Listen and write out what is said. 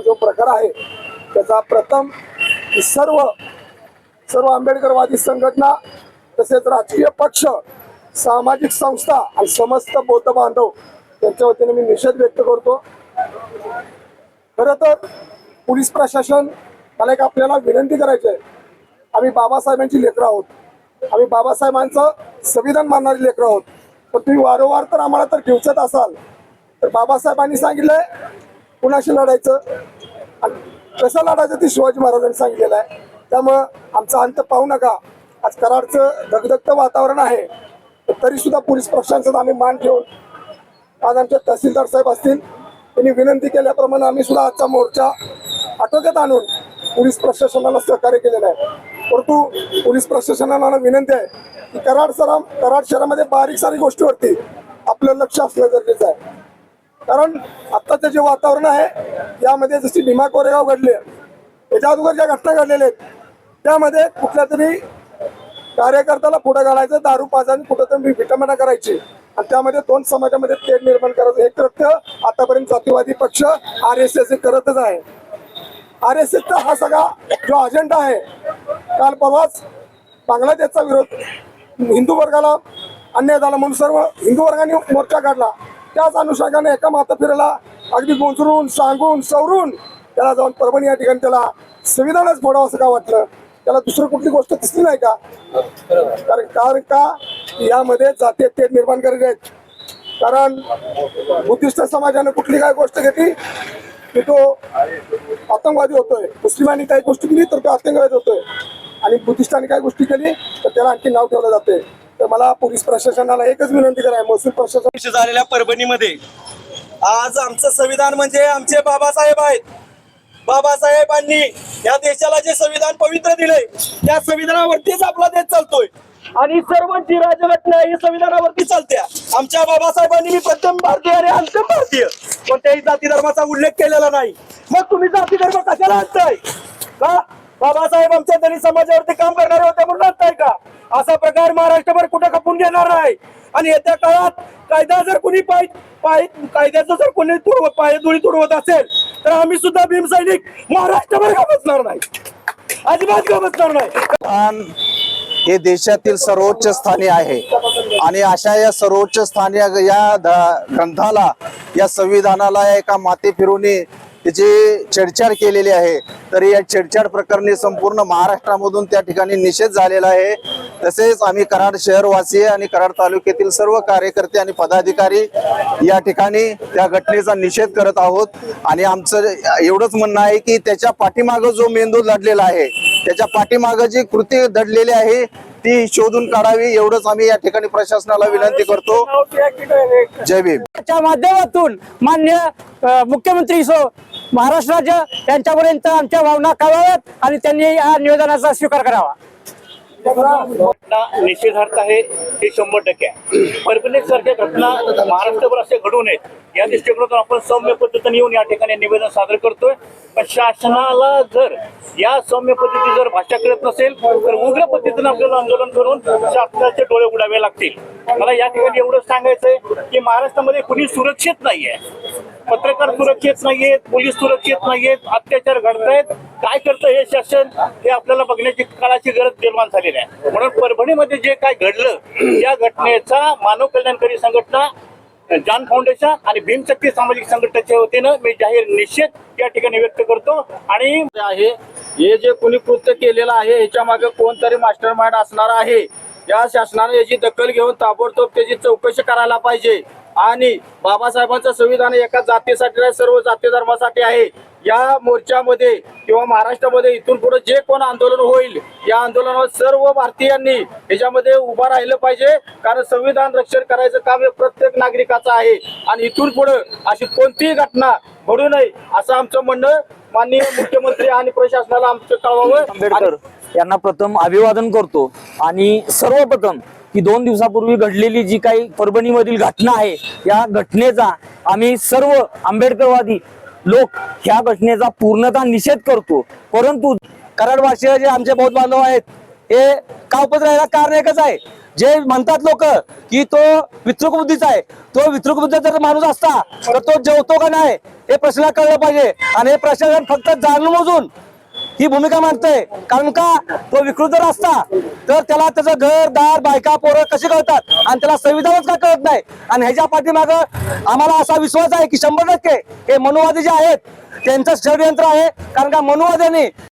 जो प्रकार आहे त्याचा प्रथम सर्व सर्व आंबेडकरवादी संघटना तसेच राजकीय पक्ष सामाजिक संस्था आणि समस्त बौद्ध बांधव त्यांच्या वतीने मी निषेध व्यक्त करतो. खरं तर पोलीस प्रशासन मला एक आपल्याला विनंती करायची आहे. आम्ही बाबासाहेबांची लेकरं आहोत. आम्ही बाबासाहेबांचं संविधान मानणारी लेकरं आहोत. पण तुम्ही वारंवार तर आम्हाला तर ठेवचत असाल. तर बाबासाहेबांनी सांगितलंय कुणाशी लढायचं? कसं लढायचं ते शिवाजी महाराजांनी सांगितलेलं आहे. त्यामुळं आमचा अंत पाहू नका. आज कराडचं धगधगतं वातावरण आहे. तरी सुद्धा पोलीस प्रशासनाचा आम्ही मान ठेवून आज आमचे तहसीलदार साहेब असतील त्यांनी विनंती केल्याप्रमाणे आम्ही सुद्धा आजचा मोर्चा आटोक्यात आणून पोलीस प्रशासनाला सहकार्य केलेलं आहे. परंतु पोलीस प्रशासनाला विनंती आहे की कराड सरा कराड शहरामध्ये बारीक सारी गोष्टीवरती आपलं लक्ष असणं गरजेचं आहे. कारण आत्ताचं जे वातावरण आहे यामध्ये जशी भीमा कोरेगाव घडले याच्या अगोदर ज्या घटना घडलेल्या आहेत त्यामध्ये कुठल्या तरी कार्यकर्त्याला पुढे घालायचं दारू पाजाने कुठंतरी विटंबना करायची. आणि त्यामध्ये दोन समाजामध्ये तेढ निर्माण करायचं. हे कृत्य आतापर्यंत जातीवादी पक्ष आर एस एस करतच आहे. आर एस एसचा हा सगळा जो अजेंडा आहे काल परवाच बांगलादेशचा विरोध हिंदू वर्गाला अन्याय झाला म्हणून सर्व हिंदू वर्गाने मोर्चा काढला. त्याच अनुषंगाने एका माता फिरायला अगदी गोंजरून सांगून सवरून त्याला जाऊन परभणी या ठिकाणी त्याला संविधानच फोडावं असं का वाटलं? त्याला दुसरं कुठली गोष्ट दिसली नाही का? कारण कारण का? यामध्ये जाते ते निर्माण करीत आहेत. कारण बुद्धिस्ट समाजाने कुठली काय गोष्ट घेतली? की तो आतंकवादी होतोय. मुस्लिमांनी काही गोष्टी केली तर तो आतंकवादी होतोय. आणि बुद्धिस्टांनी काही गोष्टी केली तर त्याला आणखी नाव ठेवलं जाते तर मला पोलीस प्रशासनाला एकच विनंती कराय महसूल प्रशासन झालेल्या परभणीमध्ये आज आमचं संविधान म्हणजे आमचे बाबासाहेब आहेत. बाबासाहेबांनी या देशाला जे संविधान पवित्र दिलंय त्या संविधानावरतीच आपला देश चालतोय. आणि सर्व जी राजघटना ही संविधानावरती चालत्या. आमच्या बाबासाहेबांनी प्रथम भारतीय आणि अंतिम भारतीय. कोणत्याही जाती धर्माचा उल्लेख केलेला नाही. मग तुम्ही जाती धर्म कशाला आणताय? का बाबासाहेब आमच्या दलित समाजावरती काम करणारे होते म्हणून आणताय का? असा प्रकार महाराष्ट्रभर कुठे खपून घेणार नाही. आणि येत्या काळात कायदा जर कुणी पाय पाय कायद्याचं जर कोणी तुडव पायदुळी तुडवत असेल तर आम्ही सुद्धा भीमसैनिक महाराष्ट्रभर का बसणार नाही? अजिबात का बसणार नाही? हे देशातील सर्वोच्च स्थानी आहे. आणि अशा या सर्वोच्च स्थानी या ग्रंथाला या संविधानाला एका माती फिरवणी त्याची छेडछाड केलेली आहे तर या छेडछाड प्रकरणी संपूर्ण महाराष्ट्रामधून त्या ठिकाणी निषेध झालेला आहे. तसेच आम्ही कराड शहरवासीय आणि कराड तालुक्यातील सर्व कार्यकर्ते आणि पदाधिकारी या ठिकाणी त्या घटनेचा निषेध करत आहोत. आणि आमचं एवढंच म्हणणं आहे की त्याच्या पाठीमागं जो मेंदू लढलेला आहे त्याच्या पाठीमागं जी कृती दडलेली आहे ती शोधून काढावी एवढंच आम्ही या ठिकाणी प्रशासनाला विनंती करतो. जय भीम. माध्यमातून मान्य मुख्यमंत्री सो महाराष्ट्र राज्य त्यांच्यापर्यंत आमच्या भावना कळाव्यात आणि त्यांनी या निवेदनाचा स्वीकार करावा. निषेधार्थ आहे हे शंभर टक्के आहे. परभणी सारख्या घटना महाराष्ट्रभर असे घडू नयेत या दृष्टिकोनातून आपण सौम्य पद्धतीने येऊन या ठिकाणी निवेदन सादर करतोय. पण शासनाला जर या सौम्य पद्धती जर भाषा करत नसेल तर उग्र पद्धतीने आपल्याला आंदोलन करून शासनाचे डोळे उडावे लागतील. मला या ठिकाणी एवढंच सांगायचंय की महाराष्ट्रामध्ये कुणी सुरक्षित नाहीये. पत्रकार सुरक्षित नाहीयेत पोलीस सुरक्षित नाहीयेत अत्याचार घडतायत. काय करतं हे शासन? हे आपल्याला बघण्याची काळाची गरज निर्माण झालेली आहे. म्हणून परभणीमध्ये जे काय घडलं या घटनेचा मानव कल्याणकारी संघटना जान फाउंडेशन आणि भीमशक्ती सामाजिक संघटनेच्या वतीनं मी जाहीर निषेध या ठिकाणी व्यक्त करतो. आणि आहे हे जे कोणी कृत्य केलेलं आहे याच्या मागे कोणतरी मास्टर माइंड असणार आहे. या शासनाने याची दखल घेऊन ताबडतोब त्याची चौकशी करायला पाहिजे. आणि बाबासाहेबांचं संविधान एका जातीसाठी नाही सर्व जाती धर्मासाठी आहे. या मोर्चामध्ये किंवा महाराष्ट्रामध्ये इथून पुढे जे कोण आंदोलन होईल या आंदोलनावर सर्व भारतीयांनी याच्यामध्ये उभा राहिलं पाहिजे. कारण संविधान रक्षण करायचं काम हे प्रत्येक नागरिकाचं आहे. आणि इथून पुढे अशी कोणतीही घटना घडू नये असं आमचं म्हणणं माननीय मुख्यमंत्री आणि प्रशासनाला आमचं कळवावं. आंबेडकर यांना प्रथम अभिवादन करतो. आणि सर्वप्रथम की दोन दिवसापूर्वी घडलेली जी काही परभणीमधील घटना आहे या घटनेचा आम्ही सर्व आंबेडकरवादी लोक ह्या घटनेचा पूर्णतः निषेध करतो. परंतु कराड जे आमचे बौद्ध बांधव आहेत हे का उपद राहायला कारण एकच आहे. जे म्हणतात लोक की तो वितृक बुद्धीचा आहे तो वितृक जर माणूस असता तर तो जेवतो का नाही हे प्रश्न कळलं पाहिजे. आणि हे प्रशासन फक्त जाणून मोजून ही भूमिका मांडतोय. कारण का? तो विकृत जर असता तर त्याला त्याचं घर दार बायका पोरं कसे कळतात? आणि त्याला संविधानच का कळत नाही? आणि ह्याच्या पाठीमाग आम्हाला असा विश्वास आहे की शंभर टक्के हे मनुवादी जे आहेत त्यांचं षडयंत्र आहे. कारण का? मनुवाद्यांनी